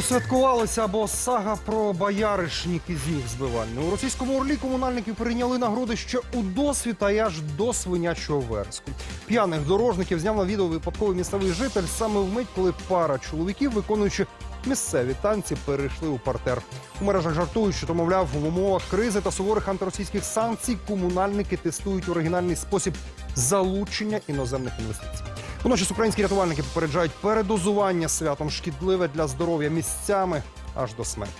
Досвяткувалися, бо сага про бояришники з ніг збивання. У російському орлі комунальники прийняли нагороди ще у досвіта і аж до свинячого вереску. П'яних дорожників зняв на відео випадковий місцевий житель саме вмить, коли пара чоловіків, виконуючи місцеві танці, перейшли у партер. У мережах жартують, що то, мовляв, в умовах кризи та суворих антиросійських санкцій комунальники тестують оригінальний спосіб залучення іноземних інвестицій. Водночас українські рятувальники попереджають передозування святом шкідливе для здоров'я місцями аж до смерті.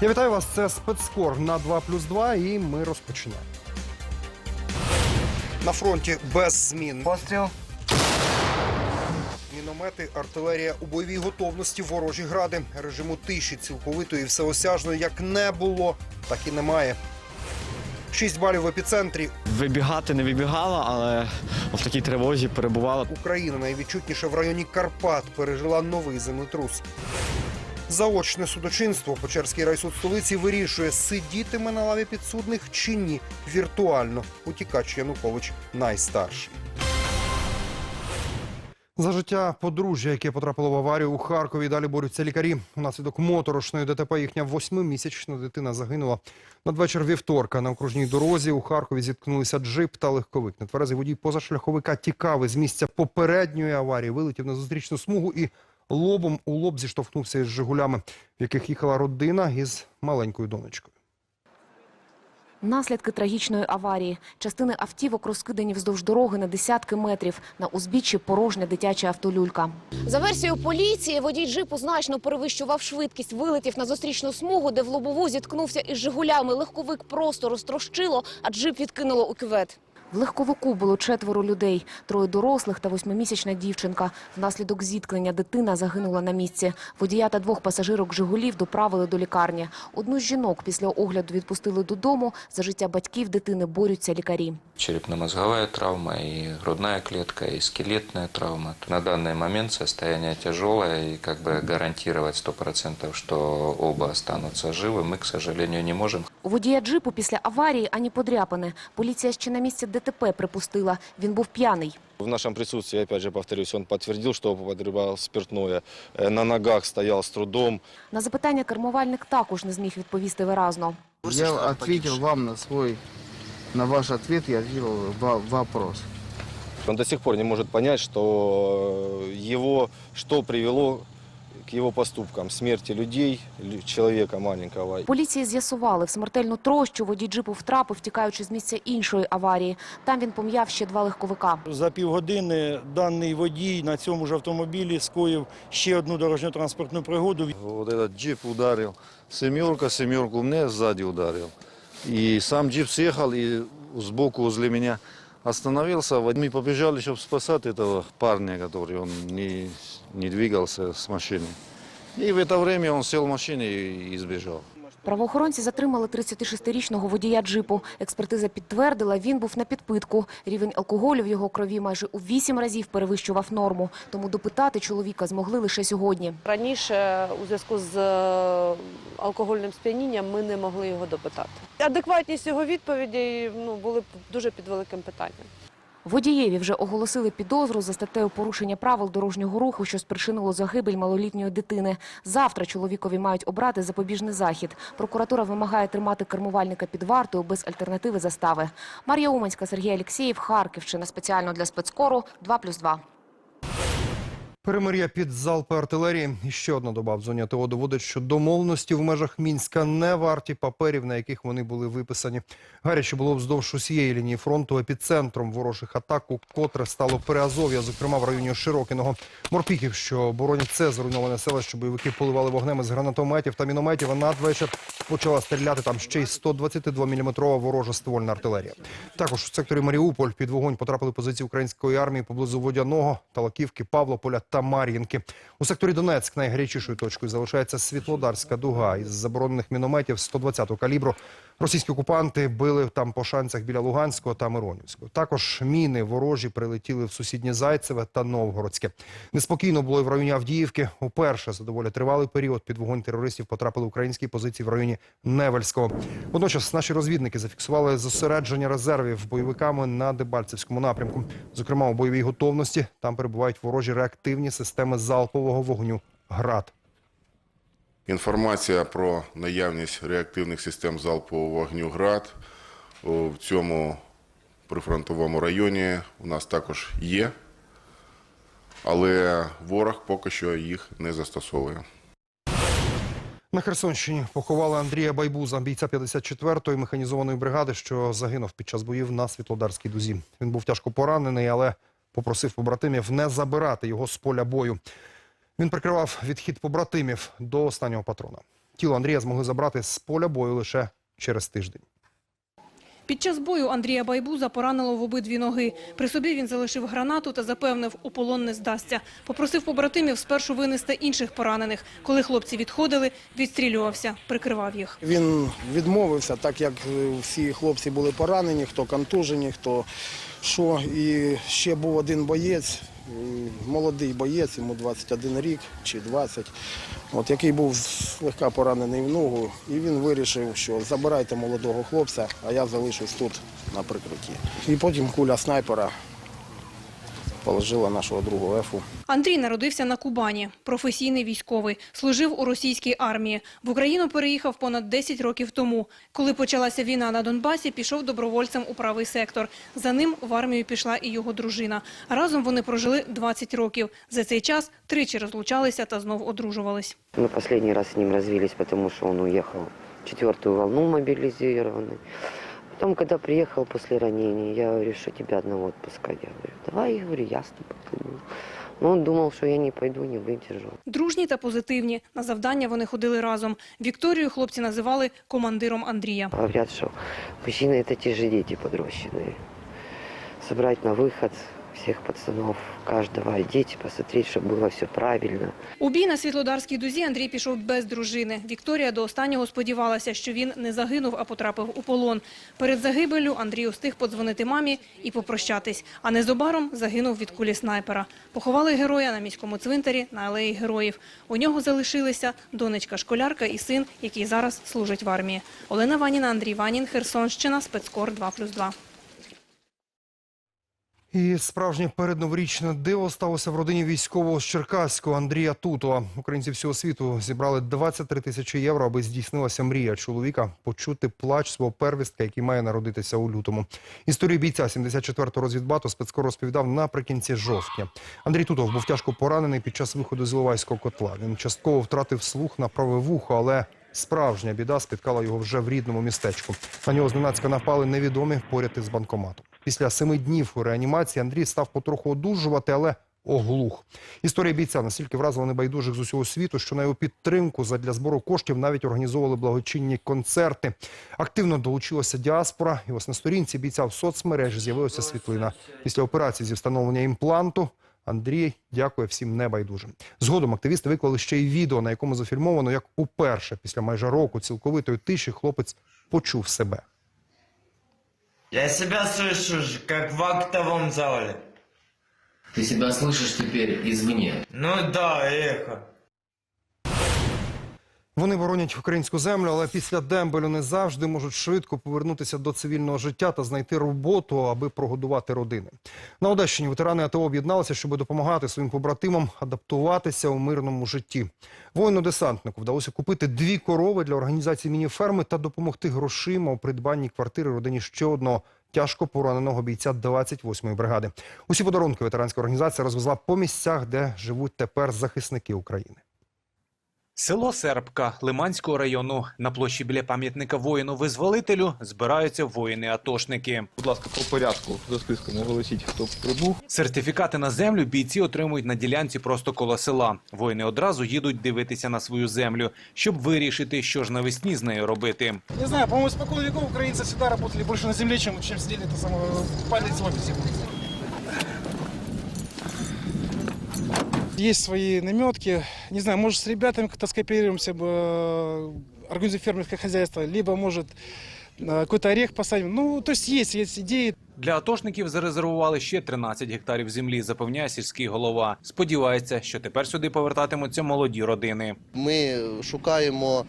Я вітаю вас. Це спецскор на 2 плюс 2 і ми розпочинаємо. На фронті без змін. Постріл. Міномети, артилерія у бойовій готовності, ворожі гради. Режиму тиші цілковитої і всеосяжної як не було, так і немає. Шість балів в епіцентрі. Вибігати не вибігала, але в такій тривозі перебувала. Україна найвідчутніше в районі Карпат пережила новий землетрус. Заочне судочинство Печерський райсуд столиці вирішує, сидітиме на лаві підсудних чи ні. Віртуально утікач Янукович найстарший. За життя подружжя, яке потрапило в аварію у Харкові, далі борються лікарі. Унаслідок моторошної ДТП їхня восьмимісячна дитина загинула. Надвечір вівторка на окружній дорозі у Харкові зіткнулися джип та легковик. Нетверезий водій позашляховика тікав із місця попередньої аварії, вилетів на зустрічну смугу і лобом у лоб зіштовхнувся із Жигулями, в яких їхала родина із маленькою донечкою. Наслідки трагічної аварії. Частини автівок розкидані вздовж дороги на десятки метрів. На узбіччі порожня дитяча автолюлька. За версією поліції, водій джипу значно перевищував швидкість, вилетів на зустрічну смугу, де в лобову зіткнувся із «Жигулями». Легковик просто розтрощило, а джип відкинуло у кювет. В легковику було четверо людей, троє дорослих та восьмимісячна дівчинка. Внаслідок зіткнення дитина загинула на місці. Водія та двох пасажирок «Жигулів» доправили до лікарні. Одну з жінок після огляду відпустили додому. За життя батьків дитини борються лікарі. черепно-мозговая травма, и грудная клетка, и скелетная травма. На данный момент состояние тяжелое, и как бы гарантировать 100%, что оба останутся живы, мы, к сожалению, не можем. У водія джипу після аварії ані подряпини. Поліція ще на місці ДТП припустила. Він був п'яний. В нашем присутствии, опять же повторюсь, он подтвердил, что употреблял спиртное. Э, На ногах стоял с трудом. На запитання кермувальник також не зміг відповісти виразно. Я ответил вам на свой, на ваш ответ я ответил вопрос. Он до сих пор не может понять, что э, его, что привело к его поступкам. Смерти людей, лю- человека маленького. Поліції з'ясували, в смертельну трощу водій джипу втрапив, втікаючи з місця іншої аварії. Там він пом'яв ще два легковика. За півгодини даний водій на цьому ж автомобілі скоїв ще одну дорожньо-транспортну пригоду. Вот этот джип ударил, семерка, семерку мне сзади ударил. И сам джип съехал и сбоку возле меня остановился. Вот Мы побежали, чтобы спасать этого парня, который он не, не двигался с машины. И в это время он сел в машину и, сбежал. Правоохоронці затримали 36-річного водія джипу. Експертиза підтвердила, він був на підпитку. Рівень алкоголю в його крові майже у 8 разів перевищував норму. Тому допитати чоловіка змогли лише сьогодні. Раніше у зв'язку з е, алкогольним сп'янінням ми не могли його допитати. Адекватність його відповідей ну, були б дуже під великим питанням. Водієві вже оголосили підозру за статтею порушення правил дорожнього руху, що спричинило загибель малолітньої дитини. Завтра чоловікові мають обрати запобіжний захід. Прокуратура вимагає тримати кермувальника під вартою без альтернативи застави. Марія Уманська, Сергій Алєксєєв, Харківщина. Спеціально для спецкору 2+,2. Перемир'я під залпи артилерії. І ще одна доба в зоні АТО доводить, що домовленості в межах Мінська не варті паперів, на яких вони були виписані. Гаряче було вздовж усієї лінії фронту епіцентром ворожих атак, котре стало Приазов'я, зокрема в районі Широкиного. Морпіхів, що оборонять це зруйноване селище, бойовики поливали вогнем із гранатометів та мінометів, а надвечір почала стріляти там ще й 122-мм ворожа ствольна артилерія. Також у секторі Маріуполь під вогонь потрапили позиції української армії поблизу Водяного, Талаківки, Павлополя та Мар'їнки. У секторі Донецьк найгарячішою точкою залишається Світлодарська дуга із заборонених мінометів 120-го калібру. Російські окупанти били там по шанцях біля Луганського та Миронівського. Також міни ворожі прилетіли в сусіднє Зайцеве та Новгородське. Неспокійно було і в районі Авдіївки. Уперше за доволі тривалий період під вогонь терористів потрапили українські позиції в районі Невельського. Водночас наші розвідники зафіксували зосередження резервів бойовиками на Дебальцевському напрямку. Зокрема, у бойовій готовності там перебувають ворожі реактивні системи залпового вогню ГРАД. Інформація про наявність реактивних систем залпового вогню ГРАД в цьому прифронтовому районі у нас також є, але ворог поки що їх не застосовує. На Херсонщині поховали Андрія Байбуза, бійця 54-ї механізованої бригади, що загинув під час боїв на Світлодарській дузі. Він був тяжко поранений, але попросив побратимів не забирати його з поля бою. Він прикривав відхід побратимів до останнього патрона. Тіло Андрія змогли забрати з поля бою лише через тиждень. Під час бою Андрія Байбуза поранило в обидві ноги. При собі він залишив гранату та запевнив, у полон не здасться. Попросив побратимів спершу винести інших поранених. Коли хлопці відходили, відстрілювався, прикривав їх. Він відмовився, так як всі хлопці були поранені, хто контужені, хто що. І ще був один боєць, молодий боєць, йому 21 рік чи 20, от, який був слегка поранений в ногу. І він вирішив, що забирайте молодого хлопця, а я залишусь тут на прикритті. І потім куля снайпера положила нашого другого ефу. Андрій народився на Кубані, професійний військовий, служив у російській армії. В Україну переїхав понад 10 років тому. Коли почалася війна на Донбасі, пішов добровольцем у правий сектор. За ним в армію пішла і його дружина. Разом вони прожили 20 років. За цей час тричі розлучалися та знов одружувались. Мы последний раз с ним развились, потому что он уехал в четвертую волну мобилизированный. Потом, когда приехал после ранения, я говорю, что тебя одного отпускать. Я говорю, давай, я говорю, я с тобой пойду. Но он думал, что я не пойду, не выдержу. Дружні та позитивні. На завдання вони ходили разом. Вікторію хлопці називали командиром Андрія. Говорят, что мужчины это те же дети подрощенные. Собрать на выход всех пацанов, каждого одеть, посмотреть, чтобы было все правильно. У бій на Світлодарській дузі Андрій пішов без дружини. Вікторія до останнього сподівалася, що він не загинув, а потрапив у полон. Перед загибеллю Андрій устиг подзвонити мамі і попрощатись. А незабаром загинув від кулі снайпера. Поховали героя на міському цвинтарі на алеї героїв. У нього залишилися донечка-школярка і син, який зараз служить в армії. Олена Ваніна, Андрій Ванін, Херсонщина, спецкор 2+,2. І справжнє передноворічне диво сталося в родині військового з Черкаського Андрія Тутова. Українці всього світу зібрали 23 тисячі євро, аби здійснилася мрія чоловіка почути плач свого первістка, який має народитися у лютому. Історію бійця 74-го розвідбату спецкор розповідав наприкінці жовтня. Андрій Тутов був тяжко поранений під час виходу з Іловайського котла. Він частково втратив слух на праве вухо, але справжня біда спіткала його вже в рідному містечку. На нього зненацька напали невідомі поряд із банкоматом. Після семи днів у реанімації Андрій став потроху одужувати, але оглух. Історія бійця настільки вразила небайдужих з усього світу, що на його підтримку задля збору коштів навіть організовували благочинні концерти. Активно долучилася діаспора, і ось на сторінці бійця в соцмережі з'явилася світлина. Після операції зі встановлення імпланту Андрій дякує всім небайдужим. Згодом активісти виклали ще й відео, на якому зафільмовано, як уперше після майже року цілковитої тиші хлопець почув себе. Я себя слышу, ж, как в актовом зале. Ты себя слышишь теперь извне. Ну да, эхо. Вони боронять українську землю, але після дембелю не завжди можуть швидко повернутися до цивільного життя та знайти роботу, аби прогодувати родини. На Одещині ветерани АТО об'єдналися, щоб допомагати своїм побратимам адаптуватися у мирному житті. Воїну-десантнику вдалося купити дві корови для організації міні-ферми та допомогти грошима у придбанні квартири родині ще одного тяжко пораненого бійця 28-ї бригади. Усі подарунки ветеранська організація розвезла по місцях, де живуть тепер захисники України. Село Сербка Лиманського району на площі біля пам'ятника воїну-визволителю збираються воїни-атошники. Будь ласка, по порядку за списком оголосіть, хто прибув. Сертифікати на землю бійці отримують на ділянці просто коло села. Воїни одразу їдуть дивитися на свою землю, щоб вирішити, що ж навесні з нею робити. Не знаю, по-моему, испокон веков украинцы всегда работали больше на земле, чем, чем сидели это самое, палец в офисе. Есть свои наметки. Не знаю, может, с ребятами как-то скооперируемся, э, организуем фермерское хозяйство, либо, может, э, какой-то орех посадим. Ну, то есть есть, есть идеи. Для атошників зарезервували ще 13 гектарів землі, запевняє сільський голова. Сподівається, що тепер сюди повертатимуться молоді родини. Ми шукаємо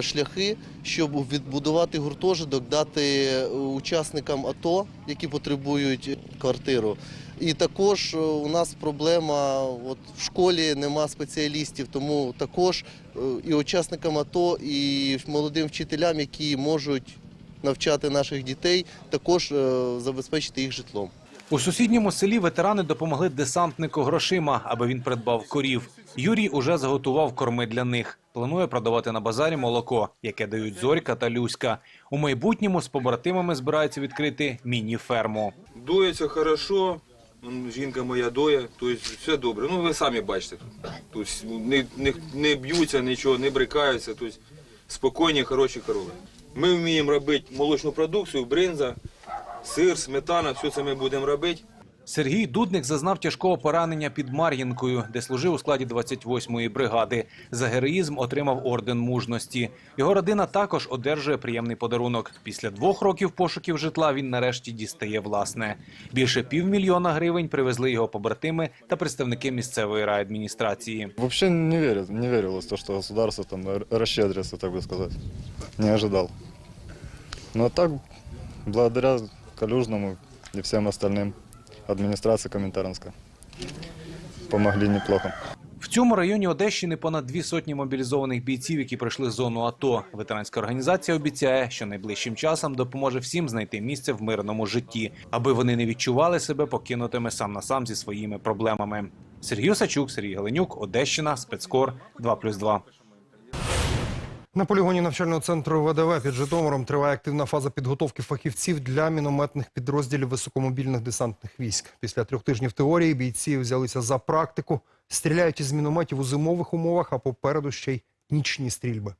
шляхи, щоб відбудувати гуртожиток, дати е, учасникам АТО, які потребують квартиру. І також е, у нас проблема, от в школі нема спеціалістів, тому також е, і учасникам АТО, і молодим вчителям, які можуть навчати наших дітей, також е, забезпечити їх житлом. У сусідньому селі ветерани допомогли десантнику грошима, аби він придбав корів. Юрій уже заготував корми для них. Планує продавати на базарі молоко, яке дають Зорька та Люська. У майбутньому з побратимами збираються відкрити міні-ферму. Доїться хорошо, жінка моя доє, тобто все добре. Ну ви самі бачите тут. Тобто не, не, не б'ються нічого, не брикаються, тобто спокійні, хороші корови. Ми вміємо робити молочну продукцію, бринза, сир, сметана, все це ми будемо робити. Сергій Дудник зазнав тяжкого поранення під Мар'їнкою, де служив у складі 28-ї бригади. За героїзм отримав орден мужності. Його родина також одержує приємний подарунок. Після двох років пошуків житла він нарешті дістає власне. Більше півмільйона гривень привезли його побратими та представники місцевої райадміністрації. Вообще не верил, не верилось в то, что государство там р- расщедрится, так бы сказать. Не ожидал. Но так, благодаря Калюжному и всем остальным, администрации Коминтернска, помогли неплохо. В цьому районі Одещини понад дві сотні мобілізованих бійців, які пройшли зону АТО. Ветеранська організація обіцяє, що найближчим часом допоможе всім знайти місце в мирному житті, аби вони не відчували себе покинутими сам на сам зі своїми проблемами. Сергій Сачук, Сергій Галенюк, Одещина, спецкор 2+,2. На полігоні навчального центру ВДВ під Житомиром триває активна фаза підготовки фахівців для мінометних підрозділів високомобільних десантних військ. Після трьох тижнів теорії бійці взялися за практику, стріляють із мінометів у зимових умовах, а попереду ще й нічні стрільби.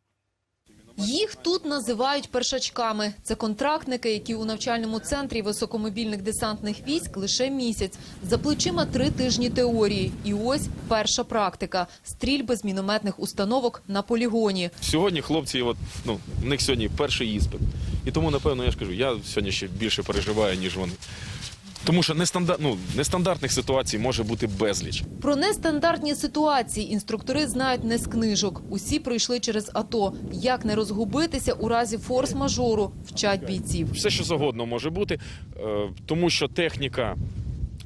Їх тут називають першачками. Це контрактники, які у навчальному центрі високомобільних десантних військ лише місяць. За плечима три тижні теорії. І ось перша практика – стрільби з мінометних установок на полігоні. Сьогодні хлопці, от, ну, у них сьогодні перший іспит. І тому, напевно, я ж кажу, я сьогодні ще більше переживаю, ніж вони. Тому що нестандар... ну, нестандартних ситуацій може бути безліч. Про нестандартні ситуації інструктори знають не з книжок. Усі пройшли через АТО. Як не розгубитися у разі форс-мажору, вчать бійців. Все, що завгодно може бути, е, тому що техніка.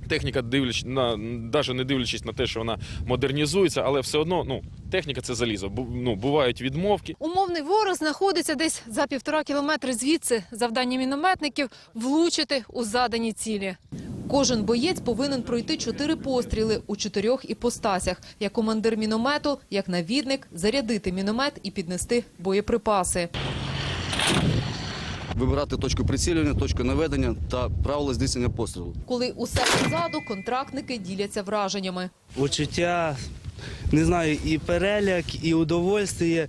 Техніка, дивлячись на навіть не дивлячись на те, що вона модернізується, але все одно ну техніка це залізо. Ну бувають відмовки. Умовний ворог знаходиться десь за півтора кілометри звідси. Завдання мінометників – влучити у задані цілі. Кожен боєць повинен пройти чотири постріли у чотирьох іпостасях. Як командир міномету, як навідник, зарядити міномет і піднести боєприпаси. Вибирати точку прицілювання, точку наведення та правила здійснення пострілу. Коли усе позаду, контрактники діляться враженнями. Почуття, не знаю, і переляк, і удовольствие.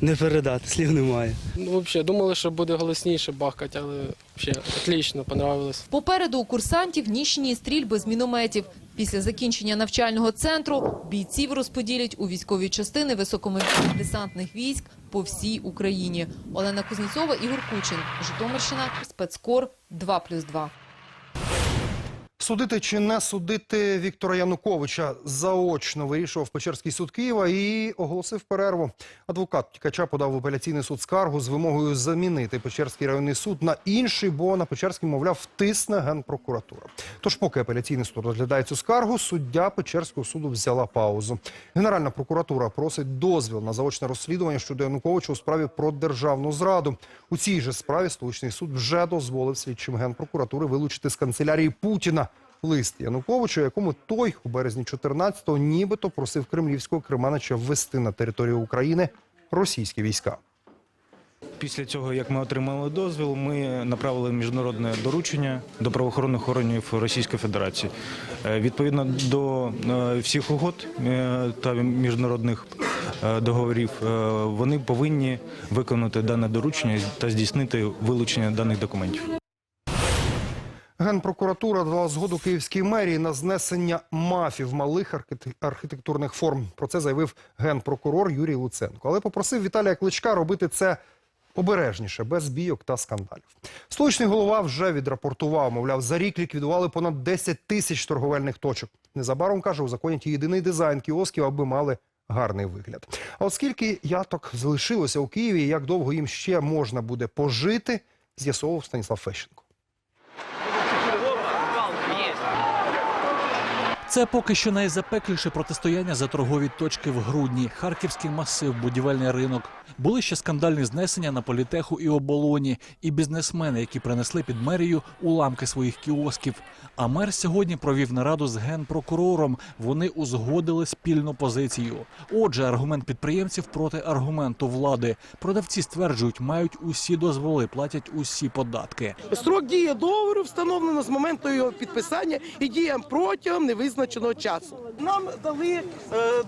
Не передати, слів немає. Ну, взагалі, думали, що буде голосніше бахкати, але взагалі отлично, понравилось. Попереду у курсантів нічні стрільби з мінометів. Після закінчення навчального центру бійців розподілять у військові частини високомобільних десантних військ по всій Україні. Олена Кузнєцова, Ігор Кучин, Житомирщина, спецкор 2+,2. Судити чи не судити Віктора Януковича заочно вирішував Печерський суд Києва і оголосив перерву. Адвокат втікача подав в апеляційний суд скаргу з вимогою замінити Печерський районний суд на інший, бо на Печерський, мовляв, втисне генпрокуратура. Тож, поки апеляційний суд розглядає цю скаргу, суддя Печерського суду взяла паузу. Генеральна прокуратура просить дозвіл на заочне розслідування щодо Януковича у справі про державну зраду. У цій же справі столичний суд вже дозволив слідчим генпрокуратури вилучити з канцелярії Путіна лист Януковичу, якому той у березні 14-го нібито просив кремлівського керманича ввести на територію України російські війська. Після цього, як ми отримали дозвіл, ми направили міжнародне доручення до правоохоронних органів Російської Федерації. Е, Відповідно до е, всіх угод е, та міжнародних договорів, вони повинні виконати дане доручення та здійснити вилучення даних документів. Генпрокуратура дала згоду київській мерії на знесення мафів малих архітек- архітектурних форм. Про це заявив генпрокурор Юрій Луценко. Але попросив Віталія Кличка робити це обережніше, без бійок та скандалів. Столичний голова вже відрапортував, мовляв, за рік ліквідували понад 10 тисяч торговельних точок. Незабаром каже, узаконять і єдиний дизайн кіосків, аби мали гарний вигляд. А от скільки яток залишилося у Києві, як довго їм ще можна буде пожити, з'ясовував Станіслав Фещенко. Це поки що найзапекліше протистояння за торгові точки в грудні. Харківський масив, будівельний ринок. Були ще скандальні знесення на політеху і оболоні, і бізнесмени, які принесли під мерію уламки своїх кіосків. А мер сьогодні провів нараду з генпрокурором. Вони узгодили спільну позицію. Отже, аргумент підприємців проти аргументу влади. Продавці стверджують, мають усі дозволи, платять усі податки. Строк дії договору встановлено з моменту його підписання і діє протягом невизначеного часу. Нам дали е,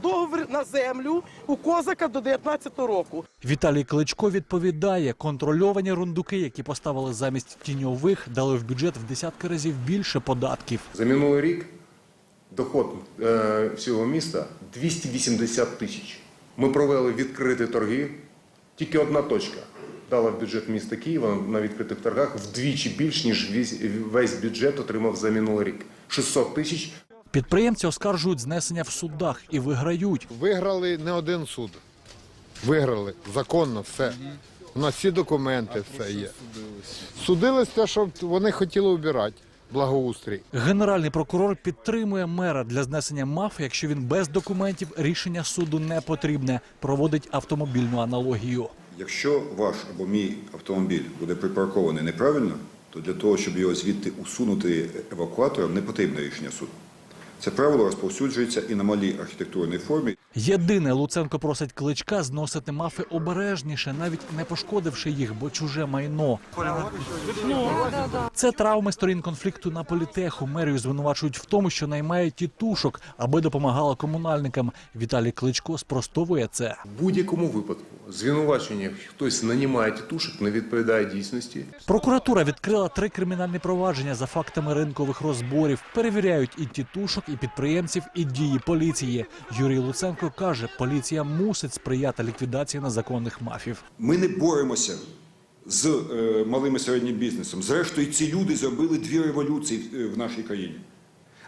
договір на землю у козака до 19-го року. Віталій Кличко відповідає, контрольовані рундуки, які поставили замість тіньових, дали в бюджет в десятки разів більше податків. За минулий рік доход е, всього міста 280 тисяч. Ми провели відкриті торги. Тільки одна точка дала в бюджет міста Києва на відкритих торгах вдвічі більш, ніж весь, весь бюджет отримав за минулий рік. 600 тисяч. Підприємці оскаржують знесення в судах і виграють. Виграли не один суд. Виграли законно все. У нас всі документи, все є. Судились те, що вони хотіли обирати благоустрій. Генеральний прокурор підтримує мера для знесення мафи, якщо він без документів рішення суду не потрібне. Проводить автомобільну аналогію. Якщо ваш або мій автомобіль буде припаркований неправильно, то для того, щоб його звідти усунути евакуатором, не потрібне рішення суду. Це правило розповсюджується і на малій архітектурній формі. Єдине, Луценко просить кличка зносити мафи обережніше, навіть не пошкодивши їх, бо чуже майно. Це травми сторін конфлікту на політеху. Мерію звинувачують в тому, що наймає тітушок, аби допомагала комунальникам. Віталій Кличко спростовує це. В будь-якому випадку звинувачення хтось нанімає тітушок, не відповідає дійсності. Прокуратура відкрила три кримінальні провадження за фактами ринкових розборів. Перевіряють і тітушок, і підприємців, і дії поліції. Юрій Луценко каже, поліція мусить сприяти ліквідації незаконних мафів. Ми не боремося з е, малим і середнім бізнесом. Зрештою, ці люди зробили дві революції е, в нашій країні.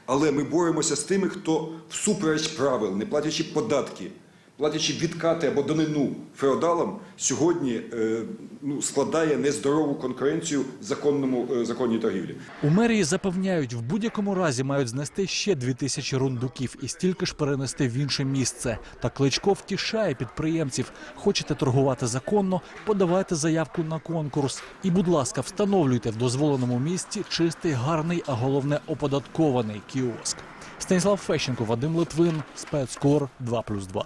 Але ми боремося з тими, хто всупереч правил, не платячи податки, платячи відкати або данину феодалам, сьогодні е, ну, складає нездорову конкуренцію законному е, законній торгівлі. У мерії запевняють, в будь-якому разі мають знести ще дві тисячі рундуків і стільки ж перенести в інше місце. Та Кличко втішає підприємців. Хочете торгувати законно, подавайте заявку на конкурс. І, будь ласка, встановлюйте в дозволеному місці чистий, гарний, а головне оподаткований кіоск. Станіслав Фещенко, Вадим Литвин, спецкор 2+,2.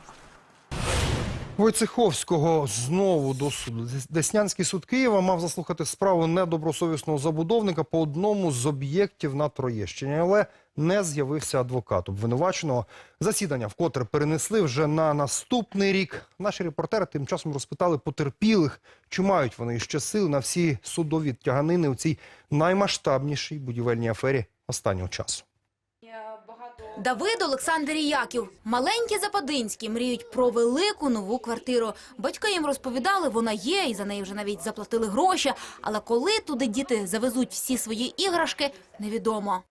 Войцеховського знову до суду. Деснянський суд Києва мав заслухати справу недобросовісного забудовника по одному з об'єктів на Троєщині, але не з'явився адвокат обвинуваченого. Засідання вкотре перенесли вже на наступний рік. Наші репортери тим часом розпитали потерпілих, чи мають вони ще сил на всі судові тяганини у цій наймасштабнішій будівельній афері останнього часу. Давид, Олександр Яків, маленькі западинські, мріють про велику нову квартиру. Батьки їм розповідали, вона є, і за неї вже навіть заплатили гроші. Але коли туди діти завезуть всі свої іграшки, невідомо.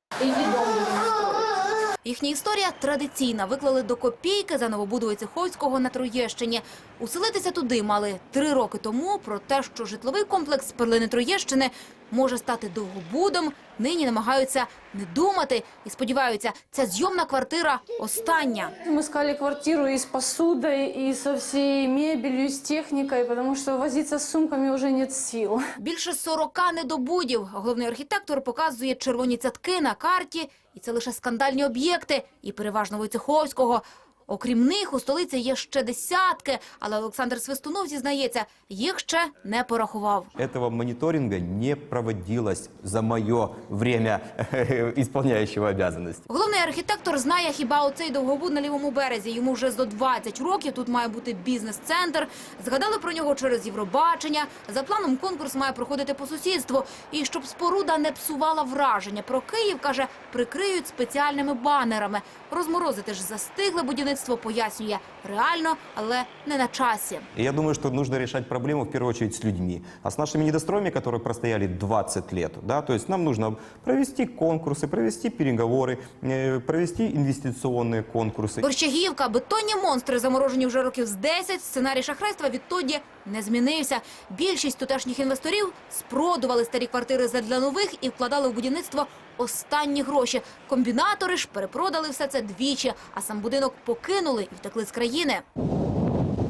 Їхня історія традиційна. Виклали до копійки за новобуду Войцеховського на Троєщині. Уселитися туди мали три роки тому. Про те, що житловий комплекс перлини Троєщини може стати довгобудом, нині намагаються не думати і сподіваються, ця зйомна квартира остання. Мы искали квартиру с посудой, и со всей мебелью, и с техникой, потому что возиться с сумками уже нет сил. Більше 40 недобудів. Головний архітектор показує червоні цятки на карті. І це лише скандальні об'єкти, і переважно Войцеховського. Окрім них, у столиці є ще десятки, але Олександр Свистунов зізнається, їх ще не порахував. Этого мониторинга не проводилось за мое время исполняющего обязанности. Головний архітектор знає хіба оцей довгобуд на лівому березі. Йому вже зо 20 років. Тут має бути бізнес-центр. Згадали про нього через Євробачення. За планом конкурс має проходити по сусідству. І щоб споруда не псувала враження про Київ, каже, прикриють спеціальними банерами. Розморозити ж застигле будівництво будівництво пояснює реально, але не на часі. И я думаю, что нужно решать проблему в первую очередь с людьми. А с нашими недостроями, которые простояли 20 лет, да, то есть нам нужно провести конкурсы, провести переговоры, э, провести инвестиционные конкурсы. Борщагівка, бетонні монстри, заморожені вже років з 10, сценарій шахрайства відтоді не змінився. Більшість тутешніх інвесторів спродували старі квартири задля нових і вкладали в будівництво останні гроші. Комбінатори ж перепродали все це двічі, а сам будинок покинули і втекли з країни.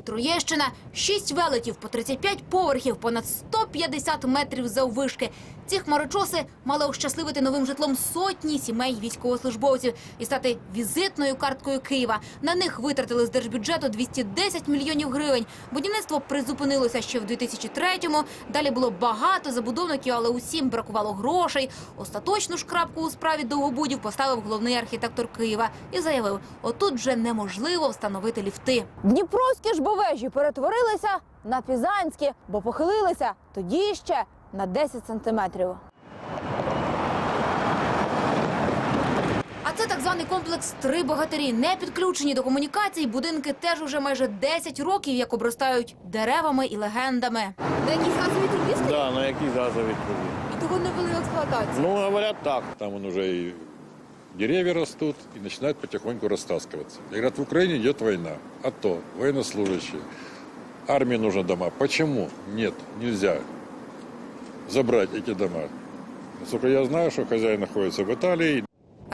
Троєщина – шість велетів по 35 поверхів, понад 150 метрів заввишки. Ці хмарочоси мали ощасливити новим житлом сотні сімей військовослужбовців і стати візитною карткою Києва. На них витратили з держбюджету 210 мільйонів гривень. Будівництво призупинилося ще в 2003-му. Далі було багато забудовників, але усім бракувало грошей. Остаточну ж крапку у справі довгобудів поставив головний архітектор Києва і заявив, отут вже неможливо встановити ліфти. Дніпровські ж бовежі перетворилися на пізанські, бо похилилися тоді ще на 10 сантиметрів. А це так званий комплекс «Три богатирі». Не підключені до комунікацій. Будинки теж уже майже 10 років, як обростають деревами і легендами. На якісь газові трубі стоять? Да, на якій газовій трубі. І того не ввели в експлуатацію. Ну, говорят так. Там он уже и деревья растут и начинают потихоньку растаскиваться. И говорят, в Украине идет война. А то, военнослужащие. Армии нужны дома. Почему? Нет, нельзя забрать эти дома. Насколько я знаю, что хозяин находится в Италии,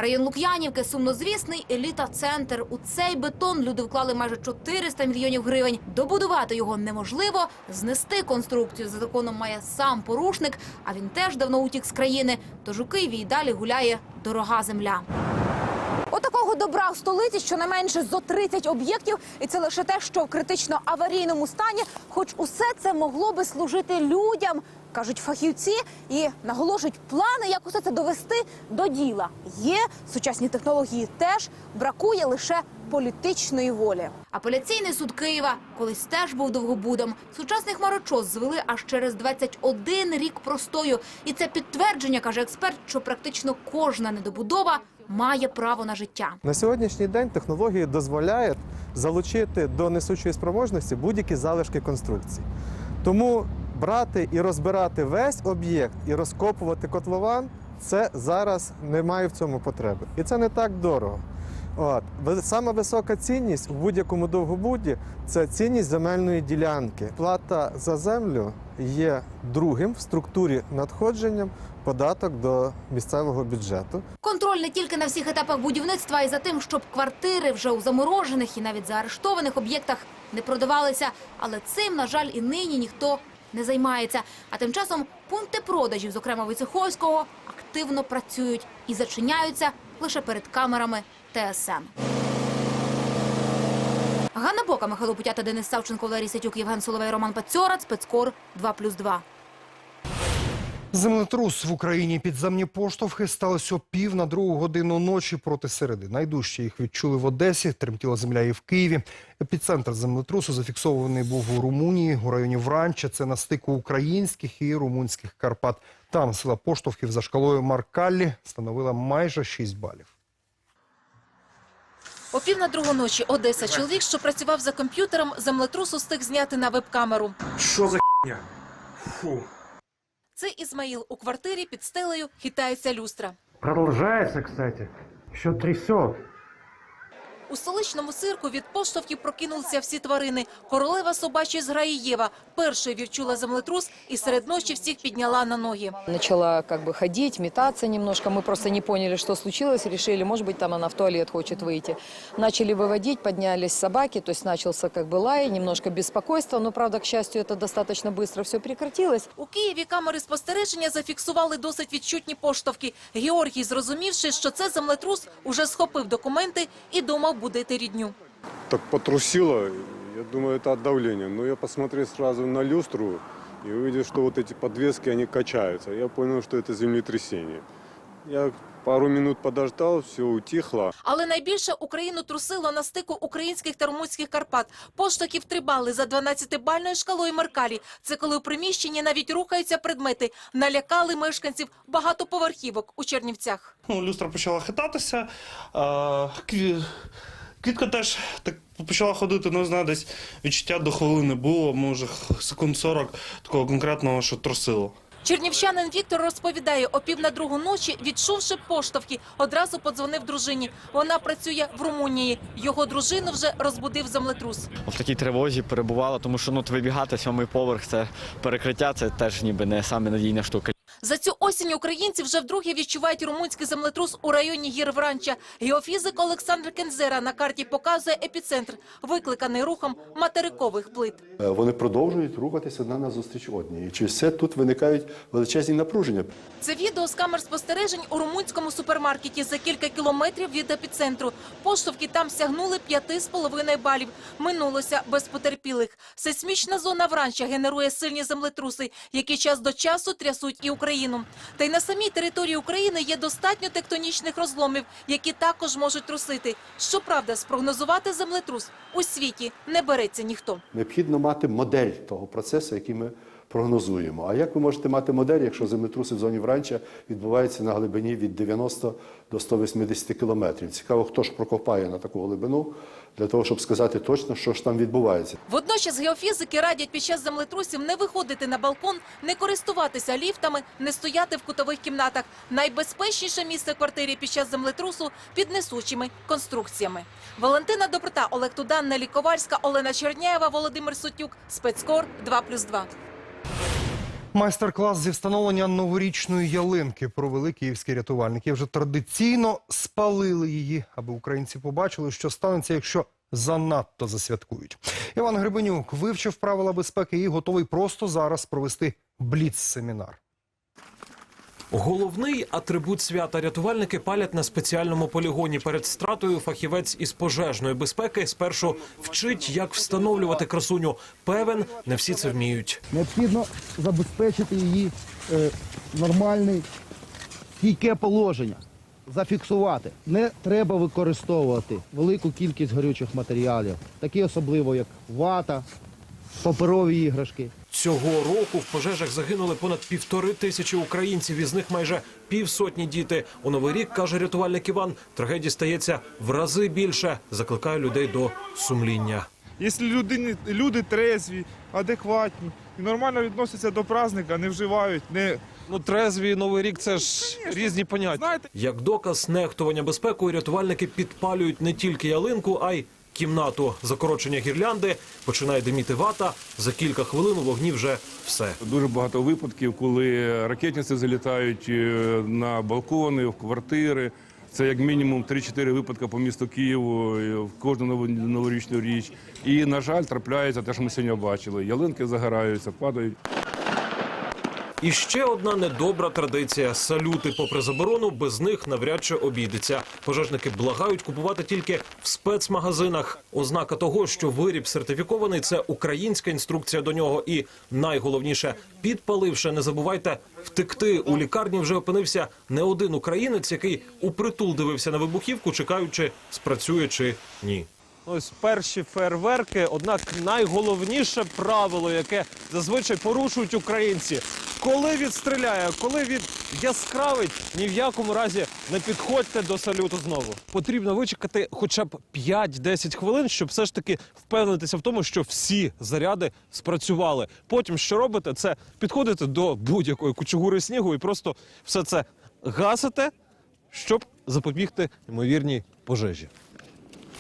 Район Лук'янівки – сумнозвісний еліта-центр. У цей бетон люди вклали майже 400 мільйонів гривень. Добудувати його неможливо. Знести конструкцію за законом має сам порушник, а він теж давно утік з країни. Тож у Києві й далі гуляє дорога земля. Отакого добра в столиці щонайменше зо 30 об'єктів, і це лише те, що в критично аварійному стані. Хоч усе це могло би служити людям, кажуть фахівці, і наголошують плани, як усе це довести до діла. Є сучасні технології, теж бракує лише політичної волі. Апеляційний суд Києва колись теж був довгобудом. Сучасний хмарочос звели аж через 21 рік простою. І це підтвердження, каже експерт, що практично кожна недобудова має право на життя. На сьогоднішній день технології дозволяють залучити до несучої спроможності будь-які залишки конструкцій. Тому брати і розбирати весь об'єкт і розкопувати котлован це зараз немає в цьому потреби. І це не так дорого. От. Сама висока цінність в будь-якому довгобуді це цінність земельної ділянки. Плата за землю є другим в структурі надходженням податок до місцевого бюджету. Контроль не тільки на всіх етапах будівництва, а й за тим, щоб квартири вже у заморожених і навіть заарештованих об'єктах не продавалися. Але цим, на жаль, і нині ніхто не займається. А тим часом пункти продажів, зокрема Войцеховського, активно працюють і зачиняються лише перед камерами ТСН. Ганна Бока, Михайло Путята, Денис Савченко, Валерій Сетюк, Євген Соловей, Роман Пацьорат, спецкор 2+,2. Землетрус в Україні підземні поштовхи сталося о пів на другу годину ночі проти середи. Найдужче їх відчули в Одесі, тремтіла земля і в Києві. Епіцентр землетрусу зафіксований був у Румунії, у районі Вранча. Це на стику українських і румунських Карпат. Там сила поштовхів за шкалою Маркаллі становила майже 6 балів. О пів на другу ночі Одеса. Чоловік, що працював за комп'ютером, землетрус устиг зняти на веб-камеру. Що за хня? Фу. Це Ізмаїл. У квартирі під стелею хитається люстра. Продовжується, кстати. Що трясет. У столичному цирку від поштовхів прокинулися всі тварини. Королева собачої зграї Єва першою відчула землетрус і серед ночі всіх підняла на ноги. Начала как бы ходить, метаться немножко. Мы просто не поняли, что случилось. Решили, может быть, там она в туалет хочет выйти. Начали выводить, поднялись собаки. То есть начался как бы лай, немножко беспокойства. Но, правда, к счастью, это достаточно быстро все прекратилось. У Києві камери спостереження зафіксували досить відчутні поштовхи. Георгій, зрозумівши, що це землетрус, уже схопив документи і думав будити рідню. Так потрусило, я думаю, это от давления. Но я посмотрел сразу на люстру и увидел, что вот эти подвески, они качаются. Я понял, что это землетрясение. Я пару минут подождал, все утихло. Але найбільше Україну трусило на стику українських та румунських Карпат. Поштовхів три бали за 12-бальною шкалою Меркалі. Це коли у приміщенні навіть рухаються предмети. Налякали мешканців багатоповерхівок у Чернівцях. Ну, люстра почала хитатися. Е, кві- Квітка теж так почала ходити, ну знаю, десь відчуття до хвилини було, може секунд 40 такого конкретного, що трусило. Чернівчанин Віктор розповідає, о пів на другу ночі, відчувши поштовхи, одразу подзвонив дружині. Вона працює в Румунії. Його дружину вже розбудив землетрус. В такій тривозі перебувала, тому що ну вибігати сьомий поверх, це перекриття, це теж ніби не саме надійна штука. За цю осінь українці вже вдруге відчувають румунський землетрус у районі гір Вранча. Геофізик Олександр Кензера на карті показує епіцентр, викликаний рухом материкових плит. Е, Вони продовжують рухатися одна назустріч одній. І через це тут виникають величезні напруження. Це відео з камер спостережень у румунському супермаркеті за кілька кілометрів від епіцентру. Поштовхи там сягнули п'яти з половиною балів. Минулося без потерпілих. Сейсмічна зона Вранча генерує сильні землетруси, які час до часу трясуть і Україну. Та й на самій території України є достатньо тектонічних розломів, які також можуть трусити. Щоправда, спрогнозувати землетрус у світі не береться ніхто. Необхідно мати модель того процесу, який ми прогнозуємо. А як ви можете мати модель, якщо землетруси в зоні Вранча відбуваються на глибині від 90 до 180 кілометрів? Цікаво, хто ж прокопає на таку глибину для того, щоб сказати точно, що ж там відбувається. Водночас геофізики радять під час землетрусів не виходити на балкон, не користуватися ліфтами, не стояти в кутових кімнатах. Найбезпечніше місце квартирі під час землетрусу під несучими конструкціями. Валентина Доброта, Олег Тудан, Нелі Ковальська, Олена Черняєва, Володимир Сутюк. Спецкор 2+,2. Майстер-клас зі встановлення новорічної ялинки провели київські рятувальники. Вже традиційно спалили її, аби українці побачили, що станеться, якщо занадто засвяткують. Іван Грибенюк вивчив правила безпеки і готовий просто зараз провести бліц-семінар. Головний атрибут свята рятувальники палять на спеціальному полігоні. Перед стратою фахівець із пожежної безпеки спершу вчить, як встановлювати красуню. Певен, не всі це вміють. Необхідно забезпечити її е, нормальне стійке положення, зафіксувати. Не треба використовувати велику кількість горючих матеріалів, такі особливо, як вата, паперові іграшки. Цього року в пожежах загинули понад півтори тисячі українців. Із них майже півсотні діти. У новий рік каже рятувальник Іван. Трагедій стається в рази більше. Закликає людей до сумління. Якщо людини, люди трезві, адекватні і нормально відносяться до праздника, не вживають, не Ну, трезві новий рік це ж різні поняття. Як доказ нехтування безпекою, рятувальники підпалюють не тільки ялинку, а й кімнату. Закорочення гірлянди починає диміти вата. За кілька хвилин у вогні вже все. Дуже багато випадків, коли ракетниці залітають е, на балкони, в квартири. Це як мінімум 3-4 випадки по місту Києву е, в кожну новорічну річ. І, на жаль, трапляється те, що ми сьогодні бачили. Ялинки загораються, падають. І ще одна недобра традиція: салюти, попри заборону, без них навряд чи обійдеться. Пожежники благають купувати тільки в спецмагазинах. Ознака того, що виріб сертифікований, це українська інструкція до нього. І найголовніше, підпаливши, не забувайте втекти. У лікарні вже опинився не один українець, який упритул дивився на вибухівку, чекаючи, спрацює чи ні. Ось перші фейерверки. Однак найголовніше правило, яке зазвичай порушують українці, коли відстріляє, коли він яскравить, ні в якому разі не підходьте до салюту знову. Потрібно вичекати хоча б 5-10 хвилин, щоб все ж таки впевнитися в тому, що всі заряди спрацювали. Потім що робите, це підходите до будь-якої кучугури снігу і просто все це гасите, щоб запобігти ймовірній пожежі.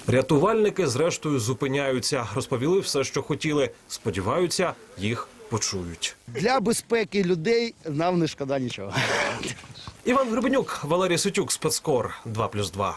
Рятувальники зрештою зупиняються, розповіли все, що хотіли. Сподіваються, їх почують. Для безпеки людей нам не шкода нічого. Іван Гребенюк, Валерій Сутюк, спецкор 2+,2.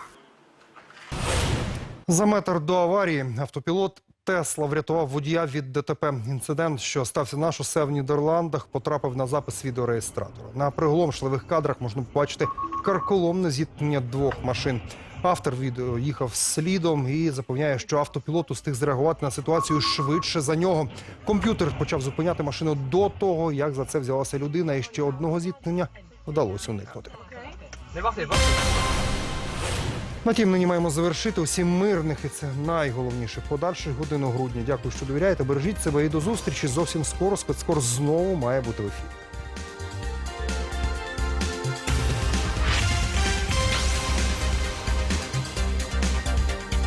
За метр до аварії автопілот Тесла врятував водія від ДТП. Інцидент, що стався на шосе в Нідерландах, потрапив на запис відеореєстратора. На приголомшливих кадрах можна побачити карколомне зіткнення двох машин. Автор відео їхав слідом і запевняє, що автопілот устиг зреагувати на ситуацію швидше за нього. Комп'ютер почав зупиняти машину до того, як за це взялася людина, і ще одного зіткнення вдалося уникнути. На тім нині маємо завершити усім мирних, і це найголовніше подальших годин у грудні. Дякую, що довіряєте. Бережіть себе і до зустрічі. Зовсім скоро спецкор знову має бути в ефірі.